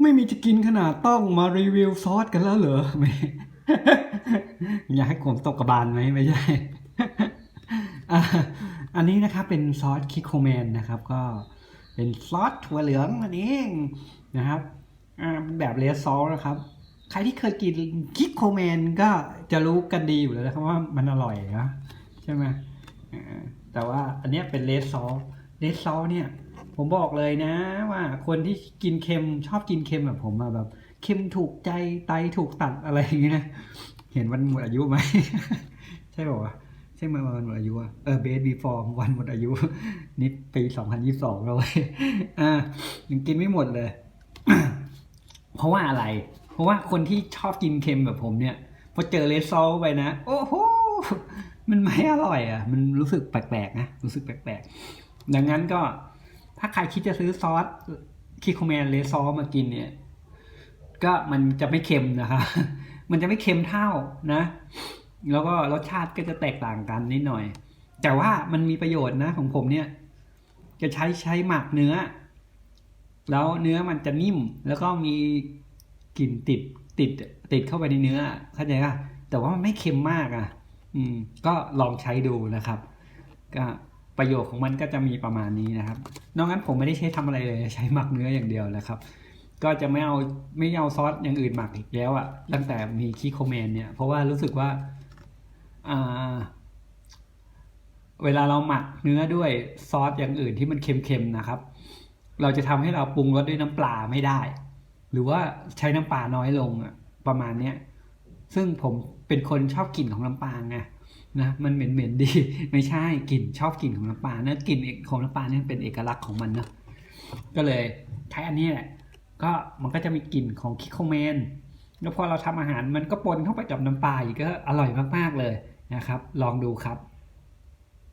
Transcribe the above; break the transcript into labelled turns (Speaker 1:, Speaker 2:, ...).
Speaker 1: ไม่มีจะกินขนาดต้องมารีวิวซอสกันแล้วเหรอไม่อยากให้ผมตกกระบาลไหมไม่ใช่ อันนี้นะครับเป็นซอสคิโคแมนนะครับก็เป็นซอสถั่วเหลืองนั่นเองนะครับแบบเลสซอสนะครับ ใครที่เคยกินคิโคแมนก็จะรู้กันดีอยู่แล้วนะครับว่ามันอร่อยนะใช่ไหมแต่ว่าอันนี้เป็นเลสซอสเลสซอสเนี่ย ผมบอกเลยนะ ว่าคนที่กินเค็มชอบกินเค็มแบบผมอะแบบเค็มถูกใจไตถูกตัดอะไรอย่างเงี้ยนะเห็นวันหมดอายุไหม ใช่ป่าวะใช่ไหมวันหมดอายุอะเออเบสบีฟอร์มวันหมดอายุนี่ปีสองพันยี่สิบสองแล้วเว้ยอ่ายังกินไม่หมดเลย เพราะว่าอะไร เพราะว่าคนที่ชอบกินเค็มแบบผมเนี่ยพอเจอเลสซอลไปนะโอ้โหมันไม่อร่อยอะ มันรู้สึกแปลกๆนะรู้สึกแปลกๆดังนั้นก็ ถ้าใครคิดจะซื้อซอสคิโคแมนเลซอสมากินเนี่ย ก็มันจะไม่เค็มนะครับมันจะไม่เค็มเท่านะ แล้วก็รสชาติก็จะแตกต่างกันนิดหน่อย แต่ว่ามันมีประโยชน์นะของผมเนี่ย จะใช้ใช้หมักเนื้อ แล้วเนื้อมันจะนิ่ม แล้วก็มีกลิ่นติดติดติดเข้าไปในเนื้อเข้าใจป่ะแต่ว่ามันไม่เค็มมากอะ อืม ก็ลองใช้ดูนะครับ ก็ ประโยชน์ของมันก็จะมีประมาณนี้นะครับ นอกนั้นผมไม่ได้ใช้ทำอะไรเลยใช้หมักเนื้ออย่างเดียวนะครับ ก็จะไม่เอาไม่เอาซอสอย่างอื่นหมักอีกแล้วอะตั้งแต่มีคีโคแมนเนี่ยเพราะว่ารู้สึกว่าอ่าเวลาเราหมักเนื้อด้วยซอสอย่างอื่นที่มันเค็มๆนะครับ เราจะทำให้เราปรุงรสด้วยน้ำปลาไม่ได้ หรือว่าใช้น้ำปลาน้อยลงอะประมาณเนี้ยซึ่งผมเป็นคนชอบกลิ่นของน้ำปลาไง นะมันเหม็นเหม็นดี ไม่ใช่กลิ่นชอบกลิ่นของน้ำปลาเนะกลิ่นของน้ำปลาเนี่ยเป็นเอกลักษณ์ของมันเนะก็เลยใช้อันนี้แหละก็มันก็จะมีกลิ่นของคิโคแมนแล้วพอเราทำอาหารมันก็ปนเข้าไปกับน้ำปลาอีกก็อร่อยมากๆเลยนะครับ ลองดูครับ